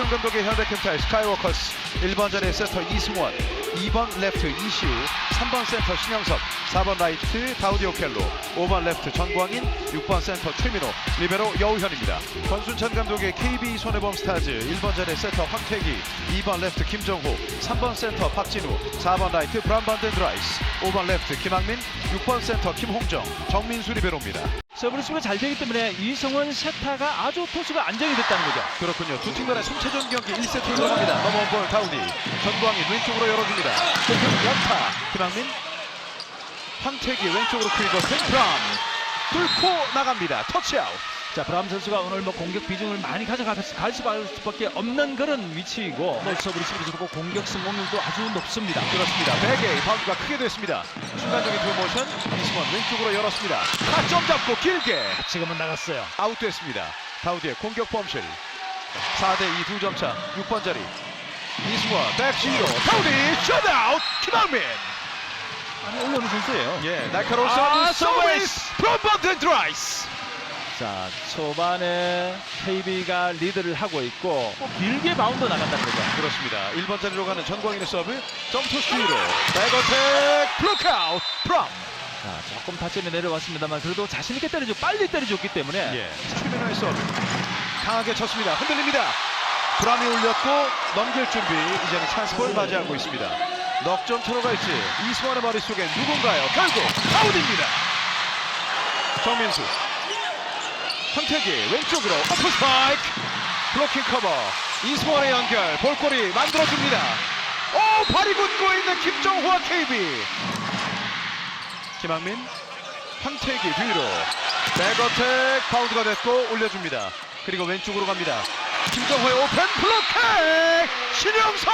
김수현 감독의 현대캐피탈 스카이워커스. 1번 자리에 센터 이승원 2번 레프트 이시우 3번 센터 신영섭 4번 라이트 다우디 오 켈로 5번 레프트 전광인 6번 센터 최민호 리베로 여우현입니다. 권순찬 감독의 KB 손해보험 스타즈 1번 자리에 센터 황태기 2번 레프트 김정호 3번 센터 박진우 4번 라이트 브람반덴 드라이스 5번 레프트 김학민 6번 센터 김홍정 정민수 리베로입니다 서브리스가 잘 되기 때문에 이성원 세타가 아주 토수가 안정이 됐다는 거죠. 그렇군요. 두 팀 간의 손체전 경기 1세트 들어갑니다. 넘어온 볼 다우디. 전광인 왼쪽으로 열어줍니다. 연타. 김학민. 황태기 왼쪽으로 크리버튼 브람. 뚫고 나갑니다. 터치아웃. 자, 브람 선수가 오늘 뭐 공격 비중을 많이 가져갈 수밖에 없는 그런 위치이고 뭐 서브리스도 좋고 공격 성공률도 아주 높습니다. 그렇습니다. 베개의 바운드가 크게 됐습니다. 순간적인 프로모션. 이승원 왼쪽으로 열었습니다. 타점 잡고 길게 지금은 나갔어요. 아웃됐습니다. 다우디의 공격 범실. 4대2 두 점 차. 6번 자리. 이승원 백시로 다우디 셧아웃 김학민. 아니 올려오는 선수예요. 예, 날카로운 아, 서비스, 서비스, 프로번트 드라이스. 자, 초반에 KB가 리드를 하고 있고 또 길게 바운드 나간다는 거죠. 그렇습니다. 1번 자리로 가는 전광인의 서브, 점프 스피로, 백어택, 블록아웃, 프롬. 자, 조금 타점이 내려왔습니다만 그래도 자신 있게 때려주 빨리 때려줬기 때문에 예, 최민호의 서브, 강하게 쳤습니다. 흔들립니다. 브람이 올렸고 넘길 준비, 이제는 찬스볼 맞이하고 있습니다. 넉점 차로 갈지 이승원의 머릿속에 누군가요? 결국 아웃입니다. 정민수, 황태기 왼쪽으로 오픈 스파이크, 블로킹 커버, 이승원의 연결, 볼거리 만들어줍니다. 오, 발이 굳고 있는 김정호와 KB. 김학민, 황태기 뒤로 백어택 바운드가 됐고 올려줍니다. 그리고 왼쪽으로 갑니다. 김정호의 오펜 블로킹 신영석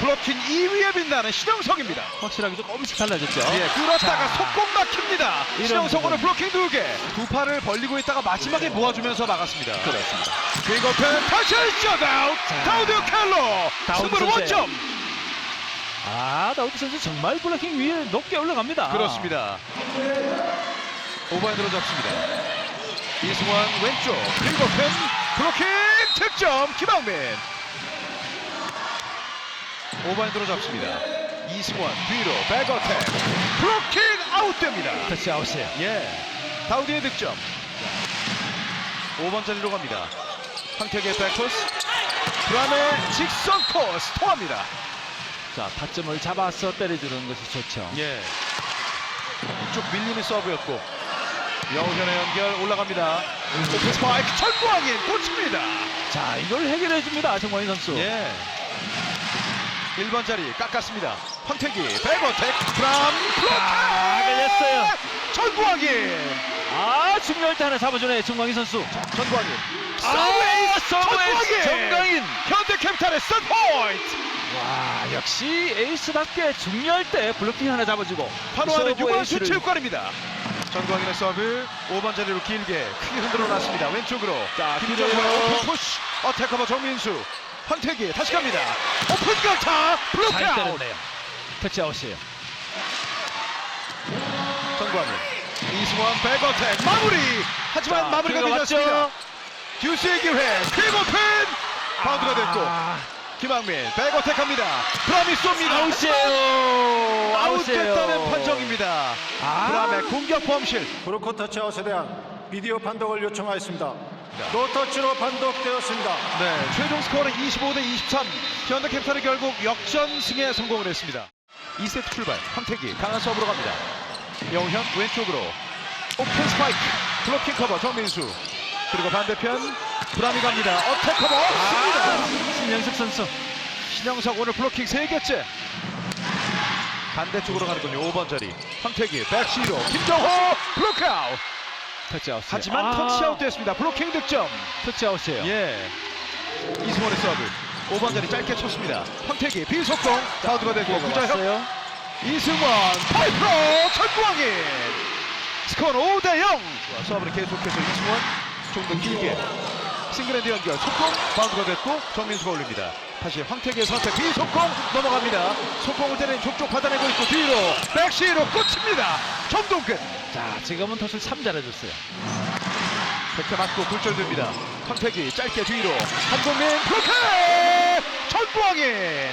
블로킹 2위에 빛나는 신영석입니다. 확실하게 조금씩 달라졌죠. 예, 자. 속공 막힙니다. 이런 신영석 오늘 부분. 블로킹 두 개. 두 팔을 벌리고 있다가 마지막에 모아주면서 막았습니다. 그렇습니다. 빅오펜 다시 셧아웃 자. 다우드 켈로 선수의 원점 아, 다우드 선수 정말 블로킹 위에 높게 올라갑니다. 그렇습니다. 오버핸드로 잡습니다. 이승환 왼쪽 빅오펜 블로킹 득점 김학민 오버핸드로 잡습니다. 이승환 뒤로 백어택 블로킹 아웃됩니다. 터치 아웃이에요. 예, 다우디의 득점. 5번 자리로 갑니다. 황태기의 백토스, 브람의 직선 코스 통합니다. 자, 타점을 잡아서 때려주는 것이 좋죠. 예, 쭉 밀리는 서브였고 여우현의 연결 올라갑니다. 오픈 스파이크 철구왕인 꽂힙니다. 자, 이걸 해결해 줍니다. 정광인 선수. 예. 1번 자리 깎았습니다. 황태기, 백어택, 브람, 블로킹! 아, 걸렸어요. 철구왕인! 아, 중요할 때 하나 잡아주네. 정광인 선수. 전광인. 아, 서브에이스 전광인! 정광인. 현대캐피탈의 썬포인트! 와, 역시 에이스답게 중요할 때 블로킹 하나 잡아주고. 환호하는 서브 유관수 에이스를- 체육관입니다. 전광인의 서브 5번 자리로 길게 크게 흔들어 놨습니다. 왼쪽으로 자, 김정호 푸시 어택커버 정민수 황태기 다시 갑니다. 오픈 강타 잘 블록아웃. 터치아웃이에요. 전광인 이승원 백어택 마무리 하지만 자, 마무리가 늦었습니다. 듀스의 기회 퀵오픈 바운드가 됐고 아, 김학민 백어택합니다. 브람이 쏩니다. 아웃이에요. 아웃됐다는 판정입니다. 아. 브람의 공격 범실 브로커 터치아웃에 대한 비디오 판독을 요청하였습니다. 노터치로 판독되었습니다. 네, 최종 스코어는 25 대 23. 현대캐피탈이 결국 역전승에 성공을 했습니다. 2세트 출발. 황태기 강한 서브로 갑니다. 영현 왼쪽으로 오픈 스파이크 블로킹 커버 정민수 그리고 반대편 브라미 갑니다. 어택 커버. 아, 신영석 선수. 신영석 오늘 블로킹 3개째. 반대쪽으로 가는군요. 5번 자리. 황태기 백시로 김정호 블록아웃. 터치아웃. 하지만 아, 터치아웃 됐습니다. 블로킹 득점. 터치아웃이에요. 예. 이승원의 서브. 5번 자리 짧게 쳤습니다. 황태기 비속공 파우드가 되고 구자혁. 이승원 파이프로 철구왕인 스코어는 5대 0 서브를 계속해서 이승원 좀 더 길게 싱글핸드 연결 속공 바운드가 됐고 정민수가 올립니다. 다시 황태기의 선택 비속공 넘어갑니다. 속공을 때리는 족족 받아내고 있고 뒤로 백시로 꽂힙니다. 정동근 자, 지금은 토스를 참 잘해줬어요. 백태 맞고 굴절됩니다. 황태기 짧게 뒤로 한국민 블로킹 전광인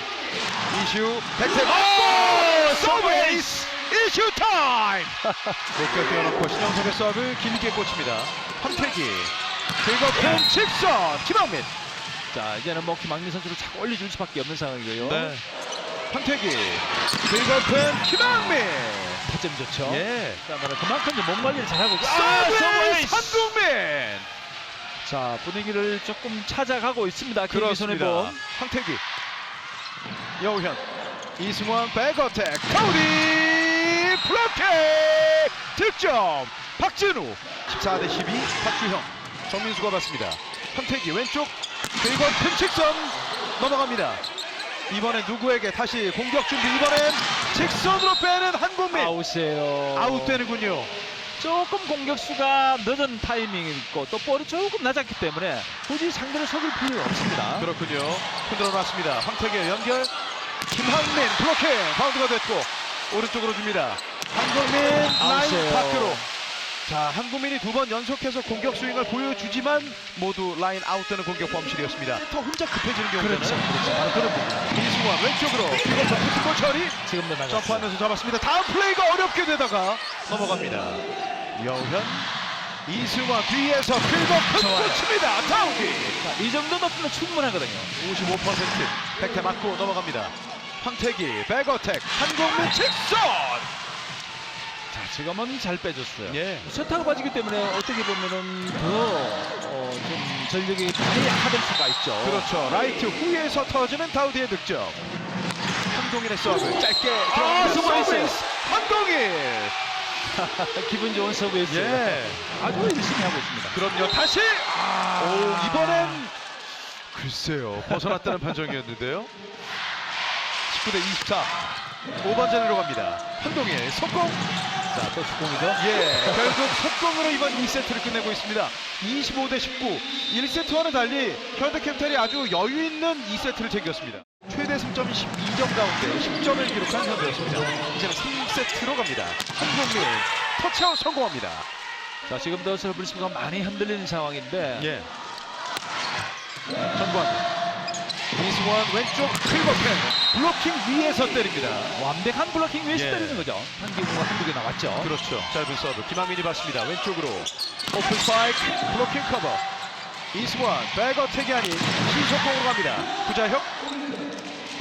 이슈 백태 맞고 서브에이스 이슈 타임 높게 뛰어놓고 신영석의 서브 길게 꽂힙니다 황태기 공 직선 김학민 자 이제는 뭐 김학민 선수를 자꾸 올려줄 수밖에 없는 상황이고요. 네. 황태기 pen 김학민 타점 좋죠. 예 자, 말은 그만큼 이제 몸 관리를 잘하고. 서브에이스 서브에이스! 한국민 자 분위기를 조금 찾아가고 있습니다. KB 그렇습니다. 손해보험. 황태기 여우현 이승원 백어택 카우디 블로킹 득점 박진우 14대 12 박주형 정민수가 받습니다 황태기 왼쪽 그리고 큰 직선 넘어갑니다 이번엔 누구에게 다시 공격 준비 이번엔 직선으로 빼는 한국민 아웃이에요. 아웃되는군요 조금 공격수가 늦은 타이밍이 있고 또 볼이 조금 낮았기 때문에 굳이 상대를 속일 필요 없습니다. 그렇군요. 흔들어 놨습니다. 황태기의 연결. 김한민 블로킹 바운드가 됐고 오른쪽으로 줍니다. 한국민 라인 아웃이에요. 밖으로. 자, 한국민이 두 번 연속해서 공격 스윙을 보여주지만 모두 라인 아웃되는 공격 범실이었습니다. 더 혼자 급해지는 경우잖아요. 그렇죠. 그렇죠. 바로 그런 부분. 이승환 왼쪽으로 그리고 점프볼 처리 지금도 나갔어요. 점프하면서 잡았습니다. 다음 플레이가 어렵게 되다가 넘어갑니다. 여현 이승환 뒤에서. 끊습니다. 다우기. 자, 이 정도 높이면 충분하거든요. 55% 백태 맞고 넘어갑니다. 황태기 백어택 한국민 직선. 자, 지금은 잘 빼줬어요. 예. 세타가 빠지기 때문에 어떻게 보면은 더, 어, 좀 전력이 많이 약화될 수가 있죠. 그렇죠. 라이트 후에서 터지는 다우디의 득점. 한동일의 서브 짧게 아. 서브에이스. 서브에이스. 한동일. 기분 좋은 서브였어요. 예. 아주 열심히 하고 있습니다. 그럼요. 다시. 아, 오 이번엔 글쎄요 벗어났다는 판정이었는데요. 19대 24. 5번 자리로 갑니다. 한동일 속공. 자, 또 축공이죠. 예, 결국 속공으로 이번 2세트를 끝내고 있습니다. 25 대 19. 1세트와는 달리 현대캐피탈이 아주 여유 있는 2세트를 챙겼습니다. 최대 승점이 12점 가운데 10점을 기록한 현대였습니다. 이제는 3세트로 갑니다. 한국민 터치아웃 성공합니다. 자, 지금도 서브 리시브가 많이 흔들리는 상황인데 예. 전광. 이승원 왼쪽 클버펜 블로킹 위에서 때립니다. 완벽한 블로킹 위에서 예. 때리는 거죠. 한기구가 한두 개 나왔죠. 그렇죠. 짧은 서브 김학민이 받습니다. 왼쪽으로 오픈 스파이크 블로킹 커버 이승원 백어택이 아닌 시속공으로 갑니다. 구자혁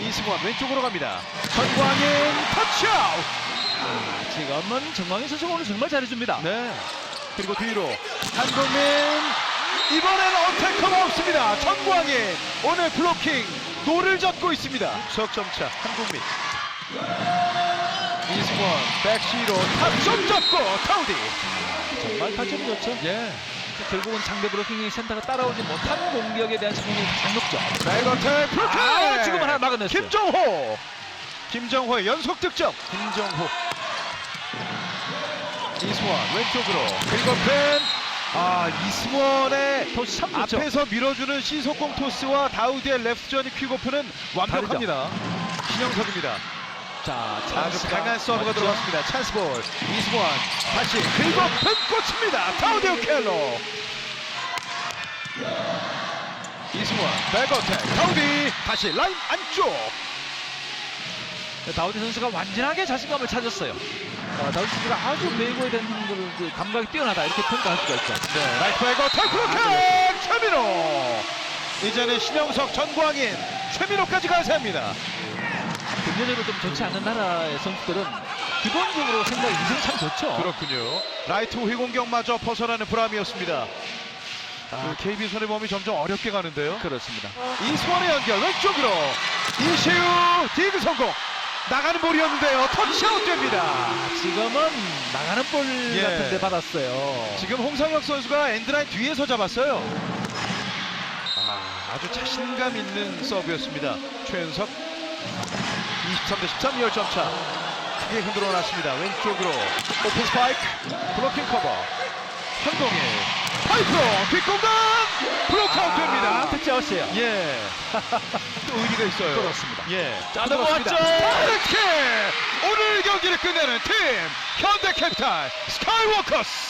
이승원 왼쪽으로 갑니다. 전광인 터치아웃. 아, 지금은 정광희 선수가 오늘 정말 잘해줍니다. 네. 그리고 뒤로 한국민 이번에는 어택커가 없습니다. 전광인 오늘 블로킹 노를 젓고 있습니다. 석 점차 한국민 이승원 백시로 탑점 잡고 타우디. 정말 타점이 좋죠. 예. 결국은 상대 브로킹이 센터가 따라오지 못한 공격에 대한 가장 높죠. 백어택. 아, 지금 하나 막아냈어요. 김정호. 김정호의 연속 득점. 김정호. 이승원 왼쪽으로 그리고 펜. 아 이승원의 토스 참 좋죠. 앞에서 밀어주는 시속공 토스와 다우디의 레프트전이 퀵오프는 완벽합니다. 신영석입니다. 자, 아주 찬스가 강한 서브가 왔죠. 들어갔습니다. 찬스볼 이승원 다시 그리고 펜 꽂힙니다. 다우디 오켈로 이승원 백어택 다우디 다시 라인 안쪽 네, 다우디 선수가 완전하게 자신감을 찾았어요. 어, 다우디 선수가 아주 메이고에 대한 그, 그 감각이 뛰어나다 이렇게 평가할 수가 있죠. 네, 라이트 백어택 블로킹 최민호 이제는 신영석 전광인 최민호까지 가세합니다. 경제적으로 좀 좋지 않은 나라의 선수들은 기본적으로 생각이 인생 참 좋죠. 그렇군요. 라이트 후 공격마저 벗어나는 브람이었습니다. 아, KB 손해범이 점점 어렵게 가는데요. 그렇습니다. 이수원의 연결 왼쪽으로 이시우 디그 성공 나가는 볼이었는데요. 터치아웃 됩니다. 아, 지금은 나가는 볼 예. 같은데 받았어요. 지금 홍상혁 선수가 엔드라인 뒤에서 잡았어요. 아, 아주 자신감 있는 서브였습니다. 최은석. 23대 13 10점 차. 크게 흔들어 놨습니다. 왼쪽으로 오픈 스파이크. 블로킹 커버. 현동일. 파이프로 뒷공간! 블록 아웃 됩니다 아, 득점이었어요. 예. 또 의미가 있어요. 그렇습니다. 예. 자. 넘어왔죠. 오늘 경기를 끝내는 팀 현대캐피탈 스카이워커스.